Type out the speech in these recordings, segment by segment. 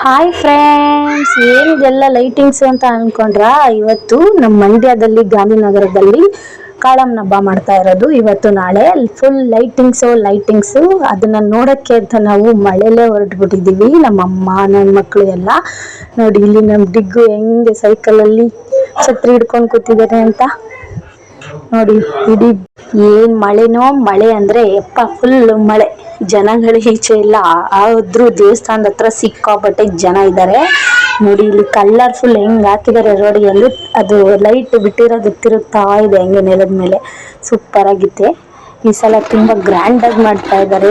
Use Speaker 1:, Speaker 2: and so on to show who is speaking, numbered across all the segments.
Speaker 1: Hi friends ಏನಿದೆಲ್ಲ lightings ಅಂತ ಅನ್ಕೊಂಡ್ರ? ಇವತ್ತು ನಮ್ಮ ಮಂಡ್ಯದಲ್ಲಿ, ಗಾಂಧಿನಗರದಲ್ಲಿ ಕಾಳಮ್ಮನ ಹಬ್ಬ ಮಾಡ್ತಾ ಇರೋದು. ಇವತ್ತು ನಾಳೆ ಫುಲ್ ಲೈಟಿಂಗ್ಸು ಲೈಟಿಂಗ್ಸು ಅದನ್ನ ನೋಡಕ್ಕೆ ಅಂತ ನಾವು ಮಳೆಲೇ ಹೊರಟ್ಬಿಟ್ಟಿದೀವಿ ನಮ್ಮ ಅಮ್ಮ ನನ್ನ ಮಕ್ಕಳು ಎಲ್ಲ. ನೋಡಿ, ಇಲ್ಲಿ ನಮ್ಮ ಡಿಗ್ಗು ಹೆಂಗೆ ಸೈಕಲಲ್ಲಿ ಛತ್ರಿ ಹಿಡ್ಕೊಂಡು ಕೂತಿದ್ದಾರೆ ಅಂತ. ನೋಡಿ, ಇಡೀ ಏನ್ ಮಳೆನೋ, ಮಳೆ ಅಂದ್ರೆ ಯಪ್ಪ ಫುಲ್ ಮಳೆ. ಜನಗಳು ಈಚೆ ಇಲ್ಲ. ಆದ್ರೂ ದೇವಸ್ಥಾನದ ಹತ್ರ ಸಿಕ್ಕಾಪಟ್ಟೆ ಜನ ಇದ್ದಾರೆ ನೋಡಿ, ಇಲ್ಲಿ ಕಲರ್ಫುಲ್ ಹೆಂಗ್ ಹಾಕಿದ್ದಾರೆ ರೋಡ್ ಎಲ್ಲಿ ಅದು ಲೈಟ್ ಬಿಟ್ಟಿರೋದು ತಿರುಗ್ತಾ ಇದೆ ಹೆಂಗೆ ನೆಲದ ಮೇಲೆ. ಸೂಪರ್ ಆಗಿತ್ತೆ. ಈ ಸಲ ತುಂಬಾ ಗ್ರ್ಯಾಂಡ್ ಆಗಿ ಮಾಡ್ತಾ ಇದ್ದಾರೆ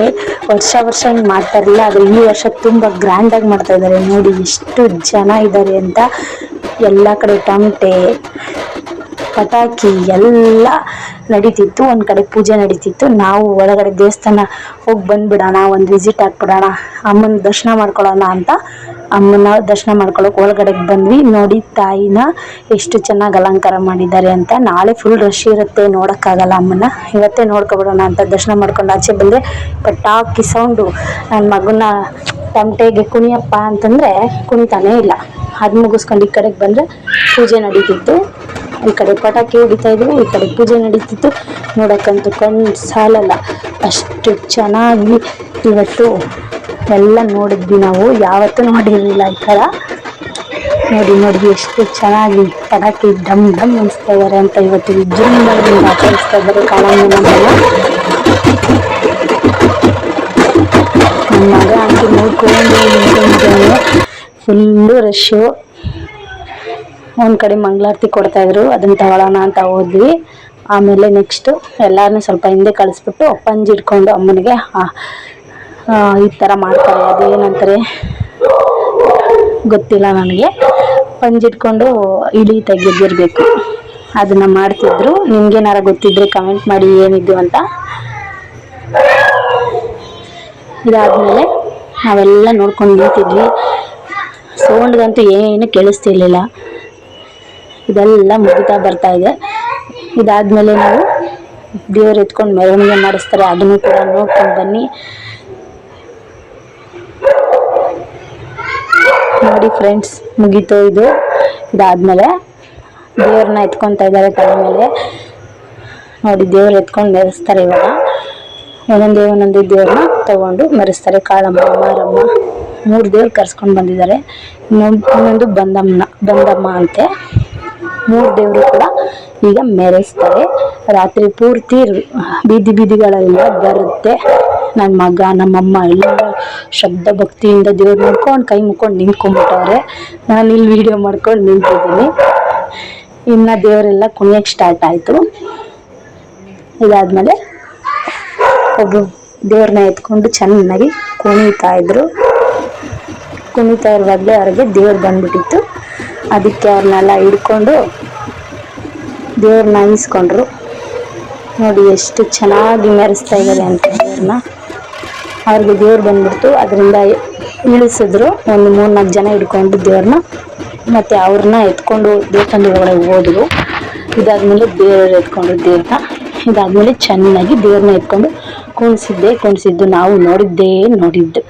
Speaker 1: ವರ್ಷ ವರ್ಷ ಹಿಂಗ್ ಮಾಡ್ತಾ ಇರಲಿಲ್ಲ, ಆದ್ರೆ ಈ ವರ್ಷ ತುಂಬಾ ಗ್ರ್ಯಾಂಡ್ ಆಗಿ ಮಾಡ್ತಾ ಇದ್ದಾರೆ ನೋಡಿ ಎಷ್ಟು ಜನ ಇದ್ದಾರೆ ಅಂತ ಎಲ್ಲಾ ಕಡೆ ಟಮಟೆ ಪಟಾಕಿ ಎಲ್ಲ ನಡೀತಿತ್ತು, ಒಂದು ಕಡೆ ಪೂಜೆ ನಡೀತಿತ್ತು. ನಾವು ಒಳಗಡೆ ದೇವಸ್ಥಾನ ಹೋಗಿ ಬಂದ್ಬಿಡೋಣ, ಒಂದು ವಿಸಿಟ್ ಹಾಕ್ಬಿಡೋಣ ಅಮ್ಮನ ದರ್ಶನ ಮಾಡ್ಕೊಳ್ಳೋಣ ಅಂತ ಅಮ್ಮನ ದರ್ಶನ ಮಾಡ್ಕೊಳ್ಳೋಕೆ ಒಳಗಡೆ ಬಂದ್ವಿ. ನೋಡಿ ತಾಯಿನ ಎಷ್ಟು ಚೆನ್ನಾಗಿ ಅಲಂಕಾರ ಮಾಡಿದ್ದಾರೆ ಅಂತ. ನಾಳೆ ಫುಲ್ ರಶ್ ಇರುತ್ತೆ, ನೋಡೋಕ್ಕಾಗಲ್ಲ ಅಮ್ಮನ ಇವತ್ತೇ ನೋಡ್ಕೊಬಿಡೋಣ ಅಂತ ದರ್ಶನ ಮಾಡ್ಕೊಂಡು ಆಚೆ ಬಂದ್ರೆ ಪಟಾಕಿ ಸೌಂಡು ನನ್ನ ಮಗನ ತಮಟೆಗೆ ಕುಣಿಯಪ್ಪ ಅಂತಂದ್ರೆ ಕುಣಿತಾನೇ ಇಲ್ಲ. ಅದು ಮುಗಿಸ್ಕೊಂಡು ಈ ಕಡೆಗೆ ಬಂದ್ರೆ ಪೂಜೆ ನಡೀತಿತ್ತು. ಈ ಕಡೆ ಪಟಾಕಿ ಹೊಡಿತಾ ಇದ್ರು, ಈ ಕಡೆ ಪೂಜೆ ನಡೀತಿತ್ತು. ನೋಡಕ್ಕಂತೂ ಕಣ್ಣು ಸಾಲಲ್ಲ. ಅಷ್ಟು ಚೆನ್ನಾಗಿ ಇವತ್ತು ಎಲ್ಲ ನೋಡಿದ್ವಿ ನಾವು. ಯಾವತ್ತೂ ನೋಡಿರಲಿಲ್ಲ ಈ ಥರ. ನೋಡಿ ನೋಡಿ, ಎಷ್ಟು ಚೆನ್ನಾಗಿ ಪಟಾಕಿ ಡಮ್ ಡಮ್ ಅನಿಸ್ತಾ ಇದ್ದಾರೆ ಅಂತ ಇವತ್ತು ವಿಜೃಂಭಣೆಯಿಂದ ಆಚರಿಸ್ತಾ ಇದ್ದಾರೆ ಕಾಳಮ್ಮನ ನಮ್ಮ ಮಗ ಅಂತೂ ನೋಡ್ಕೊಂಡು ಫುಲ್ಲು ರಶ್ಶು ಒಂದ್ ಕಡೆ ಮಂಗಳಾರತಿ ಕೊಡ್ತಾ ಇದ್ರು, ಅದನ್ನ ತಗೊಳ್ಳೋಣ ಅಂತ ಹೋದ್ವಿ. ಆಮೇಲೆ ನೆಕ್ಸ್ಟ್ ಎಲ್ಲಾರನ್ನೂ ಸ್ವಲ್ಪ ಹಿಂದೆ ಕಳಿಸ್ಬಿಟ್ಟು ಪಂಜ್ ಇಟ್ಕೊಂಡು ಅಮ್ಮನಿಗೆ ಈ ಥರ ಮಾಡ್ತಾರೆ, ಅದೇನಂತಾರೆ? ಗೊತ್ತಿಲ್ಲ ನನಗೆ. ಪಂಜ್ ಇಟ್ಕೊಂಡು ಇಳಿ ತೆಗೆದಿರ್ಬೇಕು ಅದನ್ನ ಮಾಡ್ತಿದ್ರು. ನಿಮ್ಗೇನಾರ ಗೊತ್ತಿದ್ರೆ ಕಮೆಂಟ್ ಮಾಡಿ ಏನಿದ್ದು ಅಂತ. ಇದಾದ್ಮೇಲೆ ನಾವೆಲ್ಲ ನೋಡ್ಕೊಂಡು ನಿಂತಿದ್ವಿ. ಸೌಂಡ್ಗಂತೂ ಏನು ಕೇಳಿಸ್ತಿರ್ಲಿಲ್ಲ. ಇದೆಲ್ಲ ಮುಗಿತಾ ಬರ್ತಾ ಇದೆ. ಇದಾದ್ಮೇಲೆ ನಾವು ದೇವ್ರು ಎತ್ಕೊಂಡು ಮೆರವಣಿಗೆ ಮಾಡಿಸ್ತಾರೆ. ಅದನ್ನು ಕೂಡ ನೋಡ್ಕೊಂಡು ಬನ್ನಿ. ನೋಡಿ ಫ್ರೆಂಡ್ಸ್ ಮುಗೀತು ಇದು. ಇದಾದ್ಮೇಲೆ ದೇವ್ರನ್ನ ಎತ್ಕೊತಾ ಇದ್ದಾರೆ ತಲೆ ಮೇಲೆ ನೋಡಿ ದೇವ್ರು ಎತ್ಕೊಂಡು ಮೆರೆಸ್ತಾರೆ ಇವಾಗ. ಒಂದೊಂದೇ ಒಂದೊಂದೇ ದೇವ್ರನ್ನ ತಗೊಂಡು ಮೆರೆಸ್ತಾರೆ. ಕಾಳಮ್ಮ, ಮಾರಮ್ಮ, ಮೂರು ದೇವ್ರು ಕರ್ಸ್ಕೊಂಡು ಬಂದಿದ್ದಾರೆ. ಇನ್ನೊಂದು ಬಂದಮ್ಮನ ಬಂದಮ್ಮ ಅಂತೆ. ಮೂರು ದೇವರು ಕೂಡ ಈಗ ಮೆರೆಸ್ತಾರೆ. ರಾತ್ರಿ ಪೂರ್ತಿ ಬೀದಿ ಬೀದಿಗಳೆಲ್ಲ ಬರುತ್ತೆ. ನನ್ನ ಮಗ, ನಮ್ಮಮ್ಮ ಎಲ್ಲ ಶಬ್ದ ಭಕ್ತಿಯಿಂದ ದೇವ್ರು ನೋಡ್ಕೊಂಡು ಕೈ ಮುಕ್ಕೊಂಡು ನಿಂತ್ಕೊಂಡ್ಬಿಟ್ಟವ್ರೆ. ನಾನು ಇಲ್ಲಿ ವಿಡಿಯೋ ಮಾಡ್ಕೊಂಡು ನಿಂತಿದ್ದೀನಿ. ಇನ್ನು ದೇವರೆಲ್ಲ ಕುಣಿಯಕ್ಕೆ ಸ್ಟಾರ್ಟ್ ಆಯಿತು. ಇದಾದ್ಮೇಲೆ ಒಬ್ಬರು ದೇವ್ರನ್ನ ಎತ್ಕೊಂಡು ಚೆನ್ನಾಗಿ ಕುಣಿತಾ ಇದ್ರು. ಕುಣಿತಾ ಇರುವಾಗಲೇ ಅವ್ರಿಗೆ ದೇವ್ರು ಬಂದ್ಬಿಟ್ಟಿತ್ತು. ಅದಕ್ಕೆ ಅವ್ರನ್ನೆಲ್ಲ ಹಿಡ್ಕೊಂಡು ದೇವ್ರನ್ನ ಈಸ್ಕೊಂಡ್ರು ನೋಡಿ ಎಷ್ಟು ಚೆನ್ನಾಗಿ ಮೆರೆಸ್ತಾ ಇದ್ದಾರೆ ಅಂತ ದೇವ್ರನ್ನ. ಅವ್ರಿಗೆ ದೇವ್ರು ಬಂದ್ಬಿಡ್ತು. ಅದರಿಂದ ಇಳಿಸಿದ್ರು. ಒಂದು ಮೂರು ನಾಲ್ಕು ಜನ ಹಿಡ್ಕೊಂಡು ದೇವ್ರನ್ನ. ಮತ್ತು ಅವ್ರನ್ನ ಎತ್ಕೊಂಡು ದೇವಸ್ಥಾನದ ಒಳಗೆ ಹೋದ್ರು. ಇದಾದ್ಮೇಲೆ ದೇವ್ರು ಎತ್ಕೊಂಡ್ರು ದೇವ್ರನ್ನ. ಇದಾದ್ಮೇಲೆ ಚೆನ್ನಾಗಿ ದೇವ್ರನ್ನ ಎತ್ಕೊಂಡು ಕುಣಿಸಿದ್ದೆ ಕುಣಿಸಿದ್ದು ನಾವು ನೋಡಿದ್ದೇ ನೋಡಿದ್ದು.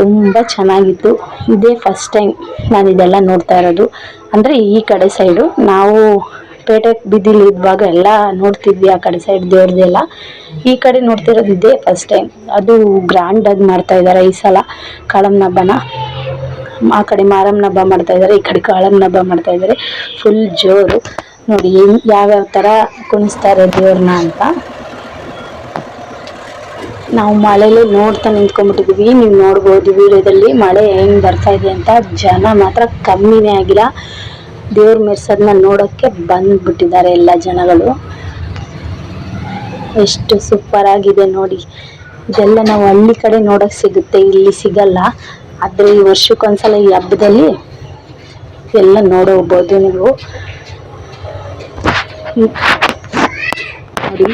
Speaker 1: ತುಂಬ ಚೆನ್ನಾಗಿತ್ತು. ಇದೇ ಫಸ್ಟ್ ಟೈಮ್ ನಾನು ಇದೆಲ್ಲ ನೋಡ್ತಾ ಇರೋದು. ಅಂದರೆ ಈ ಕಡೆ ಸೈಡು ನಾವು ಪೇಟೆ ಬಿದ್ದಿಲಿ ಇದ್ದಾಗ ಎಲ್ಲ ನೋಡ್ತಿದ್ವಿ ಆ ಕಡೆ ಸೈಡ್ ದೇವ್ರದ್ದೆಲ್ಲ ಈ ಕಡೆ ನೋಡ್ತಿರೋದು ಇದೇ ಫಸ್ಟ್ ಟೈಮ್ ಅದು ಗ್ರ್ಯಾಂಡಾಗಿ ಮಾಡ್ತಾ ಇದ್ದಾರೆ ಈ ಸಲ ಕಾಳಮ್ಮನ ಹಬ್ಬನ. ಆ ಕಡೆ ಮಾರಮ್ಮನ ಹಬ್ಬ ಮಾಡ್ತಾ ಇದ್ದಾರೆ ಈ ಕಡೆ ಕಾಳಮ್ಮನ ಹಬ್ಬ ಮಾಡ್ತಾ ಇದ್ದಾರೆ ಫುಲ್ ಜೋರು. ನೋಡಿ ಯಾವ ಯಾವ್ಯಾವ ಥರ ಕುಣಿಸ್ತಾರೆ ದೇವ್ರನ್ನ ಅಂತ. ನಾವು ಮಳೆಲಿ ನೋಡ್ತಾ ನಿಂತ್ಕೊಂಡ್ಬಿಟ್ಟಿದೀವಿ, ನೀವು ನೋಡ್ಬೋದು ವಿಡಿಯೋದಲ್ಲಿ. ಮಳೆ ಹೆಂಗ್ ಬರ್ತಾ ಇದೆ ಅಂತ ಜನ ಮಾತ್ರ ಕಮ್ಮಿನೇ ಆಗಿಲ್ಲ. ದೇವ್ರ ಮೆರ್ಸೋದನ್ನ ನೋಡೋಕ್ಕೆ ಬಂದ್ಬಿಟ್ಟಿದ್ದಾರೆ ಎಲ್ಲ ಜನಗಳು. ಎಷ್ಟು ಸೂಪರ್ ಆಗಿದೆ ನೋಡಿ. ಇದೆಲ್ಲ ನಾವು ಹಳ್ಳಿ ಕಡೆ ನೋಡಕ್ ಸಿಗುತ್ತೆ, ಇಲ್ಲಿ ಸಿಗಲ್ಲ. ಆದ್ರೆ ಈ ವರ್ಷಕ್ಕೊಂದ್ಸಲ ಈ ಹಬ್ಬದಲ್ಲಿ ಎಲ್ಲ ನೋಡಬಹುದು ನೀವು. ನೋಡಿ.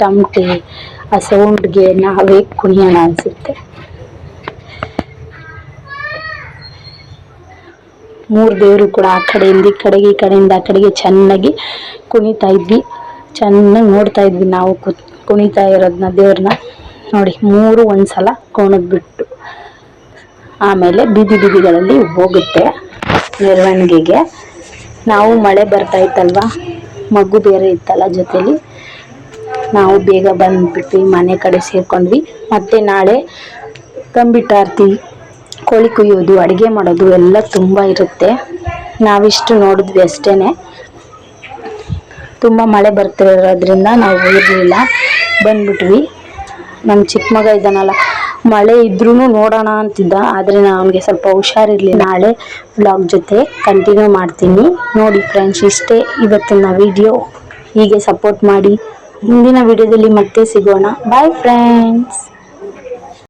Speaker 1: ಟಮಟೆ ಆ ಸೌಂಡ್ಗೆ ನಾವೇ ಕುಣಿಯೋಣ ಅನಿಸುತ್ತೆ. ಮೂರು ದೇವರು ಕೂಡ ಆ ಕಡೆಯಿಂದ, ಈ ಕಡೆಗೆ, ಈ ಕಡೆಯಿಂದ, ಆ ಕಡೆಗೆ ಚೆನ್ನಾಗಿ ಕುಣಿತಾ ಇದ್ವಿ. ಚೆನ್ನಾಗಿ ನೋಡ್ತಾ ಇದ್ವಿ ನಾವು ಕುಣಿತಾ ಇರೋದನ್ನ ದೇವ್ರನ್ನ. ನೋಡಿ, ಮೂರು ಒಂದ್ಸಲ ಕುಣಿದ್ಬಿಟ್ಟು ಆಮೇಲೆ ಬೀದಿ ಬೀದಿಗಳಲ್ಲಿ ಹೋಗುತ್ತೆ ಮೆರವಣಿಗೆಗೆ. ನಾವು ಮಳೆ ಬರ್ತಾ ಇತ್ತಲ್ವಾ? ಮಗು ಬೇರೆ ಇತ್ತಲ್ಲ ಜೊತೆಲಿ. ನಾವು ಬೇಗ ಬಂದ್ಬಿಟ್ವಿ, ಮನೆ ಕಡೆ ಸೇರ್ಕೊಂಡ್ವಿ. ಮತ್ತೆ ನಾಳೆ ಕಂಬಿಟಾರ್ತಿ ಕೋಳಿ ಕುಯ್ಯೋದು, ಅಡುಗೆ ಮಾಡೋದು ಎಲ್ಲ ತುಂಬ ಇರುತ್ತೆ. ನಾವಿಷ್ಟು ನೋಡಿದ್ವಿ ಅಷ್ಟೇ ತುಂಬ ಮಳೆ ಬರ್ತಿರೋದ್ರಿಂದ ನಾವು ಹೋಗಿರಲಿಲ್ಲ ಬಂದ್ಬಿಟ್ವಿ. ನಮ್ಮ ಚಿಕ್ಕ ಮಗ ಇದ್ದಾನಲ್ಲ ಮಳೆ ಇದ್ರೂ ನೋಡೋಣ ಅಂತಿದ್ದ, ಆದರೆ ಅವನಿಗೆ ಸ್ವಲ್ಪ ಹುಷಾರಿರಲಿ ನಾಳೆ ವ್ಲಾಗ್ ಜೊತೆ ಕಂಟಿನ್ಯೂ ಮಾಡ್ತೀನಿ. ನೋಡಿ ಫ್ರೆಂಡ್ಸ್ ಇಷ್ಟೇ ಇವತ್ತಿನ ವಿಡಿಯೋ ಹೀಗೆ ಸಪೋರ್ಟ್ ಮಾಡಿ. ಮುಂದಿನ ವಿಡಿಯೋದಲ್ಲಿ ಮತ್ತೆ ಸಿಗೋಣ. Bye friends